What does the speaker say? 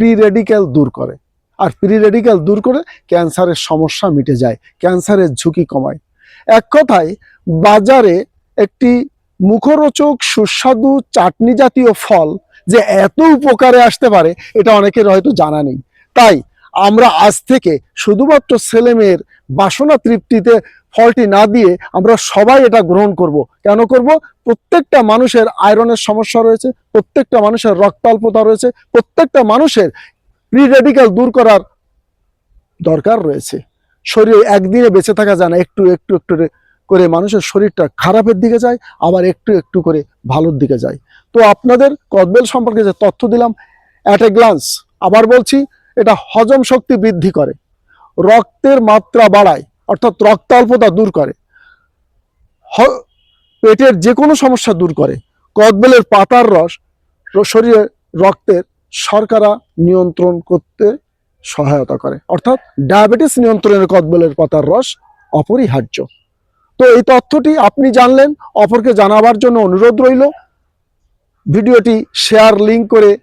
Pre radical দূর করে। আর pre radical দূর করে ক্যান্সারের সমস্যা মিটে যায়, ক্যান্সারের ঝুঁকি কমায়। এক কথায়, বাজারে একটি মুখরোচক সুস্বাদু চাটনি জাতীয় ফল যে এত উপকারে আসতে পারে, এটা অনেকের হয়তো জানা নেই। তাই আমরা আজ থেকে শুধুমাত্র ছেলেমেয়ের বাসনা তৃপ্তিতে ফলটি না দিয়ে আমরা সবাই এটা গ্রহণ করব। কেন করব? প্রত্যেকটা মানুষের আয়রনের সমস্যা রয়েছে, প্রত্যেকটা মানুষের রক্তাল্পতা রয়েছে, প্রত্যেকটা মানুষের প্রি রেডিক্যাল দূর করার দরকার রয়েছে। শরীরে একদিনে বেঁচে থাকা যায় না, একটু একটু একটু করে মানুষের শরীরটা খারাপের দিকে যায়, আবার একটু একটু করে ভালোর দিকে যায়। তো আপনাদের কদবেল সম্পর্কে যে তথ্য দিলাম অ্যাট এ গ্লান্স আবার বলছি, এটা হজম শক্তি বৃদ্ধি করে। রক্তের মাত্রা বাড়ায়। অর্থাৎ রক্তাল্পতা দূর করে। পেটের যে কোনো সমস্যা দূর করে। কদবেলের পাতার রস র- শরীরে রক্তের শর্করা নিয়ন্ত্রণ করতে সহায়তা করে। অর্থাৎ ডায়াবেটিস নিয়ন্ত্রণের কদবেলের পাতার রস অপরিহার্য। তো এই তথ্যটি আপনি জানলেন, অপরকে জানাবার জন্য অনুরোধ রইল। ভিডিওটি শেয়ার লিঙ্ক করে